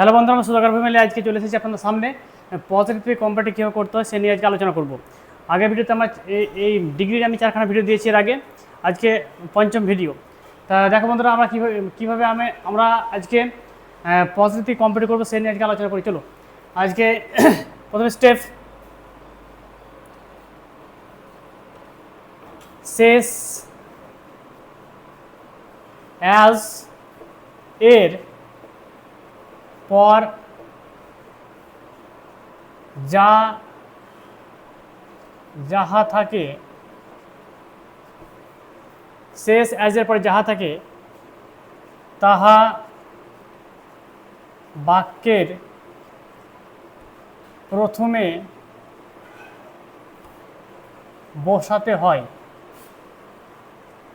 Hello বন্ধুরা আমরা Sudhakar family আজকে চলে এসেছি আপনাদের সামনে। পজিটিভ কম্পারেটিভ কীভাবে করতে হয়, সে নিয়ে আজকে আলোচনা করব। আগের ভিডিওতে আমার এই- ডিগ্রির আমি চারখানা ভিডিও দিয়েছি এর আগে। আজকে পঞ্চম ভিডিও তা দেখো বন্ধুরা, আমরা কীভাবে কীভাবে আমি আমরা আজকে পজিটিভ কম্পারেটিভ করব, সে নিয়ে আজকে আলোচনা করি। চলো, আজকে প্রথমে স্টেপ শেষ অ্যাজ এর পর যা, যাহা থাকে, শেষ অ্যাজের পরে যাহা থাকে, তাহা বাক্যের প্রথমে বসাতে হয়।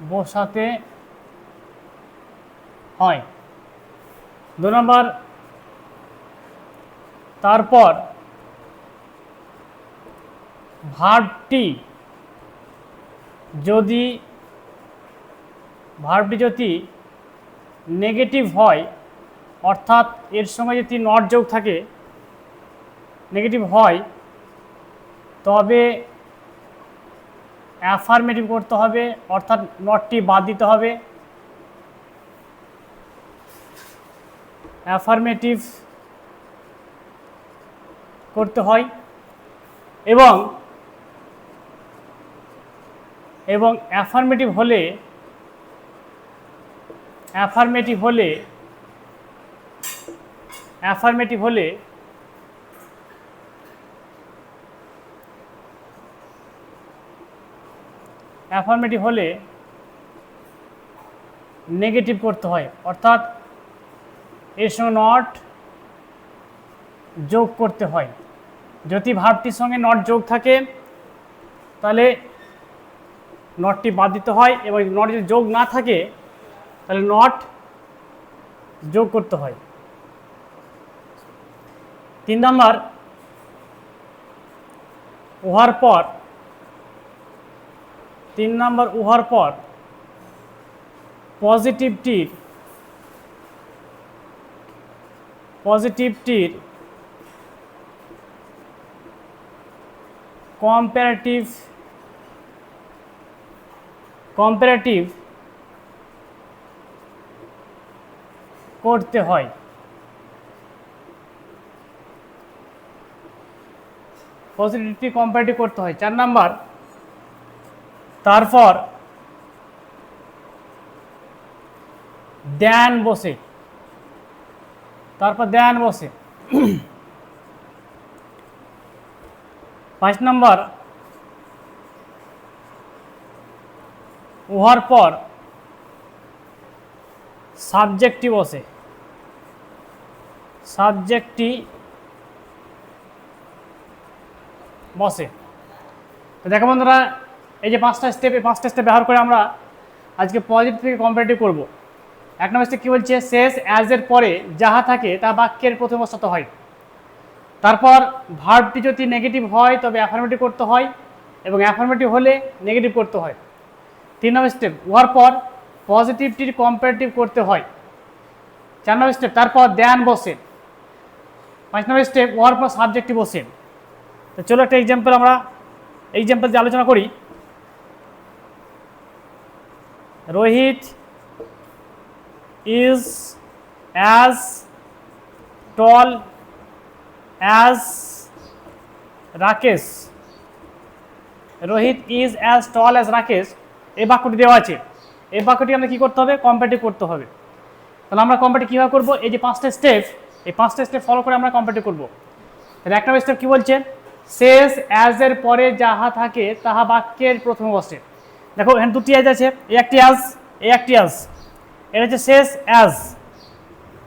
বসাতে হয়। দু নম্বর তারপর ভার্বটি, যদি ভার্বটি যদি নেগেটিভ হয়, অর্থাৎ এর সঙ্গে যদি নট যোগ থাকে নেগেটিভ হয়, তবে অ্যাফার্মেটিভ করতে হবে, অর্থাৎ নটটি বাদ দিতে হবে। অ্যাফার্মেটিভ করতে হয় এবং এবং অ্যাফার্মেটিভ হলে অ্যাফার্মেটিভ হলে অ্যাফার্মেটিভ হলে অ্যাফার্মেটিভ হলে নেগেটিভ করতে হয়। অর্থাৎ এর সঙ্গে নট যোগ করতে হয়। যদি ভাবটির সঙ্গে নট যোগ থাকে, তাহলে নটটি বাদ দিতে হয় এবং নট যদি যোগ না থাকে, তাহলে নট যোগ করতে হয়। তিন নম্বর, উহার পর, তিন নম্বর উহার পর পজিটিভটির পজিটিভটির কম্পারেটিভ কম্পারেটিভ করতে হয়। পজিটিভটি কম্পারেটিভ করতে হয়। চার নাম্বার, তারপর ধ্যান বসে। তারপর ধ্যান বসে। পাঁচ নম্বর। উহার পর সাবজেক্টটি বসে সাবজেক্টটি বসে। তো দেখো বন্ধুরা, এই যে পাঁচটা স্টেপ এই পাঁচটা স্টেপ ব্যবহার করে আমরা আজকে পজিটিভ থেকে কম্পারেটিভ করব। এক নম্বর স্টেপ কী বলছে? শেষ অ্যাজ এর পরে যাহা থাকে তা বাক্যের প্রথম অবস্থাত হয়। তারপর ভার্বটি যদি নেগেটিভ হয়, তবে অ্যাফার্মেটিভ করতে হয় এবং অ্যাফার্মেটিভ হলে নেগেটিভ করতে হয়। তিন নম্বর স্টেপ উহার পর পজিটিভটির কম্পারেটিভ করতে হয়। চার নম্বর স্টেপ তারপর দেন বসে। পাঁচ নম্বর স্টেপ উহার পর সাবজেক্টটি বসে। তো চলো একটা এক্সাম্পল আমরা এক্সাম্পল দিয়ে আলোচনা করি। Rohit is as tall as Rakesh Rohit is as tall as Rakesh এই বাক্যটি দেওয়া আছে। এই বাক্যটি আমরা কী করতে হবে? কম্পারেটিভ করতে হবে। তাহলে আমরা কম্পারেটিভ কীভাবে করব? এই যে পাঁচটা স্টেপ এই পাঁচটা স্টেপ ফলো করে আমরা কম্পারেটিভ করব। তাহলে এক নম্বর স্টেপ কী বলছে? শেষ অ্যাজ এর পরে যাহা থাকে তাহা বাক্যের প্রথম বসে দেখো, এখানে দুটি অ্যাজ আছে। এই একটি অ্যাজ এই একটি অ্যাজ এটা হচ্ছে শেষ অ্যাজ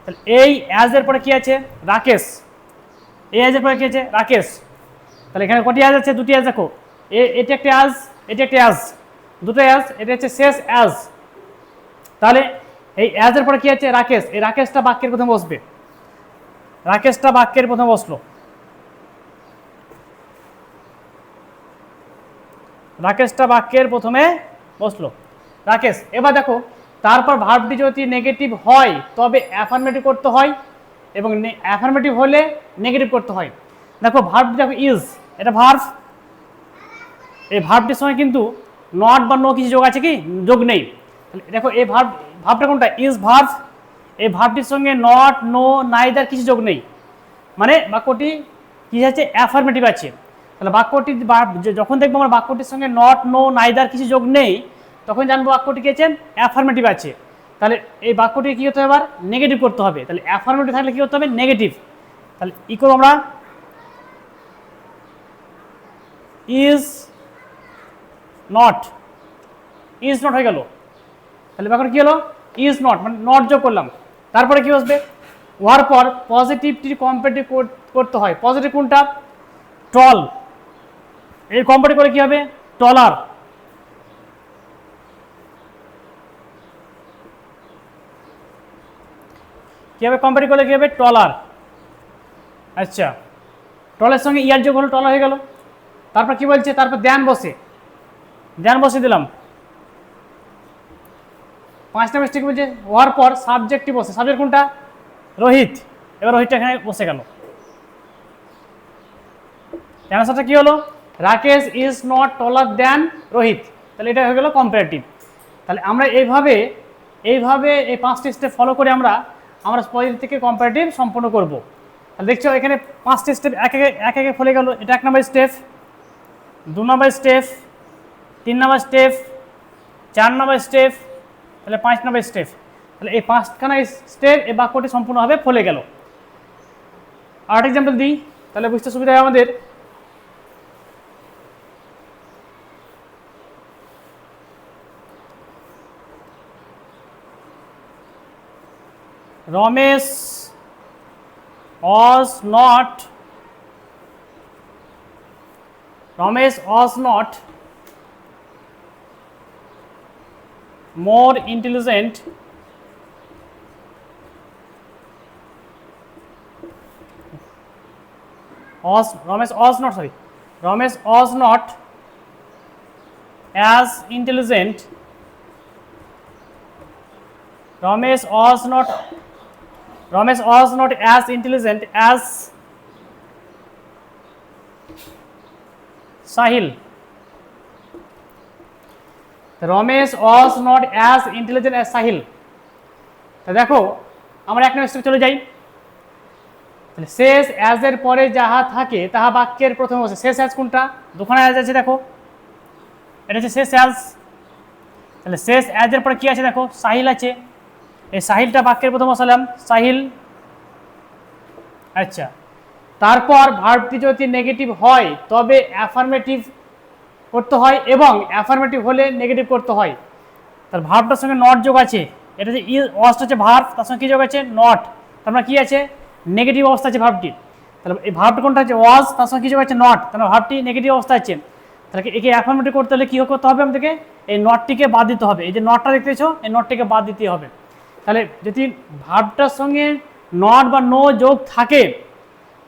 তাহলে এই অ্যাজ এর পরে কী আছে? রাকেশ। এই অ্যাজের পরে কী আছে? রাকেশ। তাহলে এখানে কটি অ্যাজ আছে? দুটি অ্যাজ দেখো। এটি একটি অ্যাজ এটি একটি অ্যাজ দুটো অ্যাজ এটা হচ্ছে শেষ অ্যাজ তাহলে এই অ্যাজের পরে কী আছে? রাকেশ। এই রাকেশটা বাক্যের প্রথমে বসবে। রাকেশটা বাক্যের প্রথমে বসল। রাকেশটা বাক্যের প্রথমে বসল। রাকেশ, এবার দেখো, তারপর ভার্বটি যদি নেগেটিভ হয়, তবে অ্যাফার্মেটিভ করতে হয়। এবং অ্যাফার্মেটিভ হলে নেগেটিভ করতে হয়। দেখো ভার্ব দেখো ইজ এটা ভার্ভ এই ভার্বটির সঙ্গে কিন্তু নট বা নো কিছু যোগ আছে কি? যোগ নেই। দেখো এই ভার্ব ভাবটা কোনটা? ইজ ভার্ভ এই ভার্বটির সঙ্গে নট নো নাইদার কিছু যোগ নেই। মানে বাক্যটি কি আছে? অ্যাফার্মেটিভ আছে। তাহলে বাক্যটি যখন দেখব আমরা বাক্যটির সঙ্গে নট নো নাইদার কিছু যোগ নেই, তখন জানব বাক্যটি কি আছে? অ্যাফার্মেটিভ আছে। তাহলে এই বাক্যটি কী হতে হবে এবার নেগেটিভ করতে হবে। তাহলে অ্যাফার্মেটিভ থাকলে কী করতে হবে? নেগেটিভ তাহলে ই করব আমরা? ইজ নট ইজ নট হয়ে গেল। তাহলে ব্যাপারটা কী হলো? ইজ নট মানে নট যোগ করলাম। তারপরে কি আসবে হওয়ার পর পজিটিভটি কম্পারেটিভ করতে হয়। পজিটিভ কোনটা? টল এই কম্পারেটিভ করে কি হবে? টলার কি হবে কম্পারেটিভ করলে কি হবে? টলার। আচ্ছা। টলের সঙ্গে ইয়ার যোগ হলো, টলার হয়ে গেল। তারপর কি বলছে? তারপর ধ্যান বসে। ধ্যান বসে দিলাম। পাঁচটা মিস্টেক বলছে, হওয়ার পর সাবজেক্টটি বসে। সাবজেক্ট কোনটা? রোহিত। এবার রোহিতটা এখানে বসে গেল। অ্যান্সারটা কি হলো? Rakesh is not taller than Rohit. তাহলে এটা হয়ে গেল কম্পারেটিভ তাহলে আমরা এইভাবে এইভাবে এই পাঁচটি স্টেপ ফলো করে আমরা আমরা পজিটিভ থেকে কম্পারেটিভ সম্পূর্ণ করব। দেখছ, এখানে পাঁচটি স্টেপ এক একে এক একে ফলে গেল। এটা এক নম্বর স্টেপ দু নম্বর স্টেপ তিন নম্বর স্টেপ চার নম্বর স্টেপ তাহলে পাঁচ নম্বর স্টেপ তাহলে এই পাঁচখানা স্টেপ এই বাক্যটি সম্পূর্ণভাবে ফলে গেল। আর এক্সাম্পল দিই, তাহলে বুঝতে সুবিধা হয় আমাদের। Ramesh was not Ramesh was not more intelligent was Ramesh was not sorry Ramesh was not as intelligent Ramesh was not Ramesh was not as intelligent as Sahil. Ramesh was not as intelligent as Sahil. তা দেখো, আমরা এক নম্বর চলে যাই। তাহলে শেষ as এর পরে যাহা থাকে, তাহা বাক্যের প্রথমে বসে। শেষ অ্যাজ কোনটা? দুখানা অ্যাজ আছে দেখো। এটা হচ্ছে শেষ অ্যাজ তাহলে শেষ অ্যাজ এর পরে কি আছে দেখো? সাহিল আছে। এই সাহিলটা বাক্যের প্রথম বসালাম সাহিল। আচ্ছা। তারপর ভার্বটি যদি নেগেটিভ হয়, তবে অ্যাফার্মেটিভ করতে হয় এবং অ্যাফার্মেটিভ হলে নেগেটিভ করতে হয়। তার ভার্বটার সঙ্গে নট যোগ আছে। এটা যে ই অস্ট হচ্ছে ভার্ব তার সঙ্গে কী যোগ আছে? নট তার মানে কী আছে? নেগেটিভ অবস্থা আছে ভার্বটি তাহলে এই ভার্বটা কোনটা আছে ওয়াজ তার সঙ্গে কী যোগ আছে? নট তাহলে ভার্বটি নেগেটিভ অবস্থা আছে। তাহলে একে অ্যাফার্মেটিভ করতে হলে কী করতে হবে আমাদেরকে? এই নটটিকে বাদ দিতে হবে। এই যে নটটা দেখতেছো এই নটটিকে বাদ দিতে হবে। তাহলে যদি ভার্বটার সঙ্গে নট বা নো যোগ থাকে,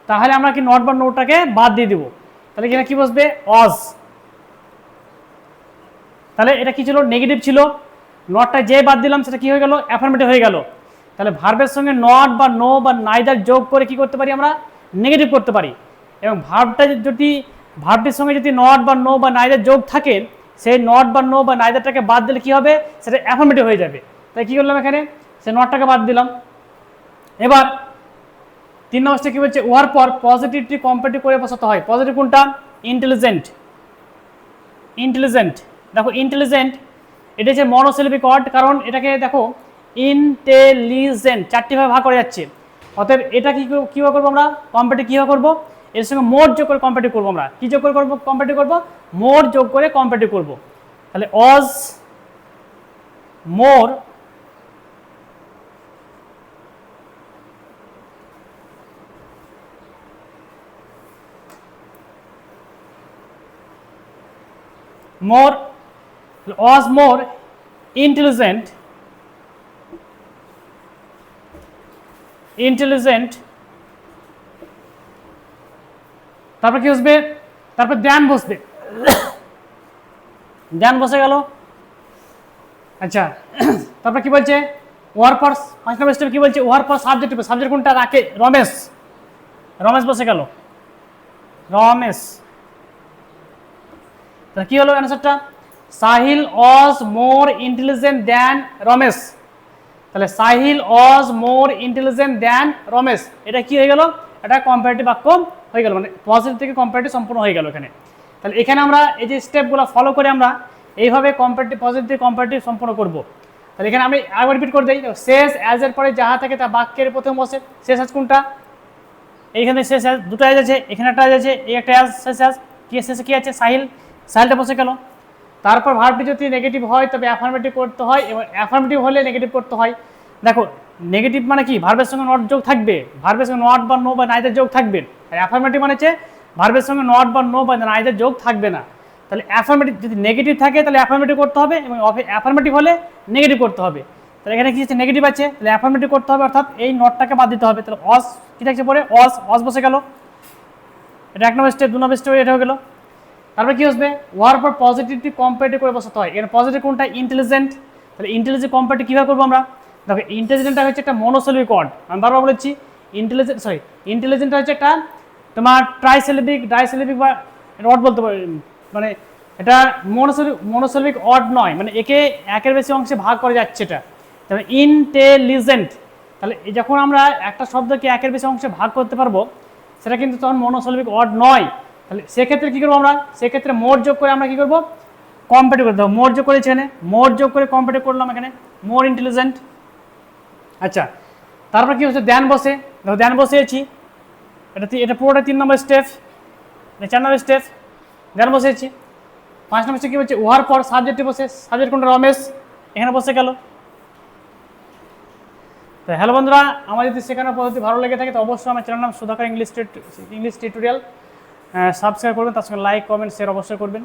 তাহলে আমরা কি নট বা নোটাকে বাদ দিয়ে দিব। তাহলে এখানে কি বসবে? অজ তাহলে এটা কি ছিল? নেগেটিভ ছিল। নটটা যে বাদ দিলাম, সেটা কি হয়ে গেল? অ্যাফার্মেটিভ হয়ে গেল। তাহলে ভার্বের সঙ্গে নট বা নো বা নাইদার যোগ করে কি করতে পারি আমরা? নেগেটিভ করতে পারি। এবং ভার্বটা যদি ভার্বটির সঙ্গে যদি নট বা নো বা নাইদার যোগ থাকে, সেই নট বা নো বা নাইদারটাকে বাদ দিলে কি হবে? সেটা অ্যাফার্মেটিভ হয়ে যাবে। তাই কি করলাম এখানে? সে নটটাকে বাদ দিলাম। এবার তিন নম্বরটা কি বলছে? উহার পর পজিটিভটি কম্পারেটিভ করে বসাতে হয়। পজিটিভ কোনটা? ইন্টেলিজেন্ট ইন্টেলিজেন্ট দেখো ইন্টেলিজেন্ট এটা হচ্ছে মনোসিলিপিক ওয়ার্ড কারণ এটাকে দেখো ইন্টেলিজেন্ট চারটি ভাবে ভাগ করা যাচ্ছে। অতএব এটা কি কীভাবে করব আমরা? কম্পারেটিভ কীভাবে করব? এর সঙ্গে মোট যোগ করে কম্পারেটিভ করব আমরা। কী যোগ করে করব? কম্পারেটিভ করব? মোট যোগ করে কম্পারেটিভ করব। তাহলে অজ, মোর more, was more intelligent intelligent, তারপর কি বসবে? তারপর ধ্যান বসবে। ধ্যান বসে গেল। আচ্ছা তারপর কি বলছে? ওয়ার পর পাঁচ নম্বর স্টেপ কি বলছে? ওয়ার পর সাবজেক্ট সাবজেক্ট কোনটা? রাখে রমেশ। রমেশ বসে গেল। রমেশ। তাহলে কি হলো অ্যান্সারটা সাহিল অজ মোর ইন্টেলিজেন্ট দ্যান রমেশ। তাহলে সাহিল অজ মোর ইন্টেলিজেন্ট দ্যান রমেশ। এটা কি হয়ে গেল? এটা কম্পারেটিভ বাক্য হয়ে গেল মানে পজিটিভ থেকে কম্পারেটিভ সম্পূর্ণ হয়ে গেল এখানে। তাহলে এখানে আমরা এই যে স্টেপগুলো ফলো করে আমরা এইভাবে কম্পারেটিভ পজিটিভ কম্পারেটিভ সম্পূর্ণ করব। তাহলে এখানে আমি আবার রিপিট করে দিই। শেষ অ্যাজ এর পরে যাহা থাকে তা বাক্যের প্রথম বসে। শেষ আজ কোনটা? এইখানে শেষ অ্যাজ দুটো অ্যাজ আছে, এখানে একটা অ্যাজ আছে, এই একটা অ্যাজ শেষ অ্যাজ কি শেষে কি আছে? সাহিল। সাহিলটা বসে গেল। তারপর ভার্বটি যদি নেগেটিভ হয়, তবে অ্যাফার্মেটিভ করতে হয় এবং অ্যাফার্মেটিভ হলে নেগেটিভ করতে হয়। দেখো নেগেটিভ মানে কি? ভার্বের সঙ্গে নট যোগ থাকবে। ভার্বের সঙ্গে নট বা নো বা নাইদের যোগ থাকবে। আর অ্যাফার্মেটিভ মানে হচ্ছে ভার্বের সঙ্গে নট বা নো বা নাইদের যোগ থাকবে না। তাহলে অ্যাফার্মেটিভ যদি নেগেটিভ থাকে, তাহলে অ্যাফার্মেটিভ করতে হবে এবং অ্যাফার্মেটিভ হলে নেগেটিভ করতে হবে। তাহলে এখানে কি আছে? নেগেটিভ আছে। তাহলে অ্যাফার্মেটিভ করতে হবে, অর্থাৎ এই নটটাকে বাদ দিতে হবে। তাহলে অস কি থাকছে পরে? অস অস বসে গেল। এটা এক নম্বর স্টেপ দু নম্বর স্টেপ এটা হয়ে গেল। তারপরে কি আসবে? ওয়ার পর পজিটিভটি কম্পারেটিভ করে বসাতে হয়। এখানে পজিটিভ কোনটা? ইন্টেলিজেন্ট তাহলে ইন্টেলিজেন্ট কম্পারেটিভ কীভাবে করব আমরা? দেখো ইন্টেলিজেন্টটা হচ্ছে একটা মনোসেলিক ওয়ার্ড আমি বারবার বলেছি ইন্টেলিজেন্ট সরি ইন্টেলিজেন্ট হচ্ছে একটা তোমার ট্রাইসেলিবিক ডাইসেলিবিক বা ওয়ার্ড বলতে পারি মানে এটা মনোসেলিক মনোসেলিক ওয়ার্ড নয়। মানে একে একের বেশি অংশে ভাগ করা যাচ্ছে এটা। তাহলে ইন্টেলিজেন্ট তাহলে যখন আমরা একটা শব্দকে একের বেশি অংশে ভাগ করতে পারব, সেটা কিন্তু তখন মনোসেলিক ওয়ার্ড নয়। তাহলে সেক্ষেত্রে কী করব আমরা? সেক্ষেত্রে মোট যোগ করে আমরা কী করব? কম্পিটিভ করে দেবো। মোট যোগ করেছি এখানে। মোট যোগ করে কম্পিটিভ করলাম এখানে। মোর ইন্টেলিজেন্ট আচ্ছা তারপর কি হচ্ছে? ধ্যান বসে। ধরো ধ্যান বসিয়েছি। এটা এটা পুরোটা তিন নম্বর স্টেপ চার নম্বর স্টেপ ধ্যান বসিয়েছি। পাঁচ নম্বর স্টেপ কী হচ্ছে উহার পর সাবজেক্টে বসে। সাবজেক্ট কোনটা? রমেশ। এখানে বসে গেল। তো হ্যালো বন্ধুরা, আমার যদি শেখানোর পদ্ধতি ভালো লেগে থাকে, তো অবশ্যই আমার চ্যানেল নাম Sudhakar English English tutorial subscribe করবেন তার সঙ্গে লাইক কমেন্ট শেয়ার অবশ্যই করবেন।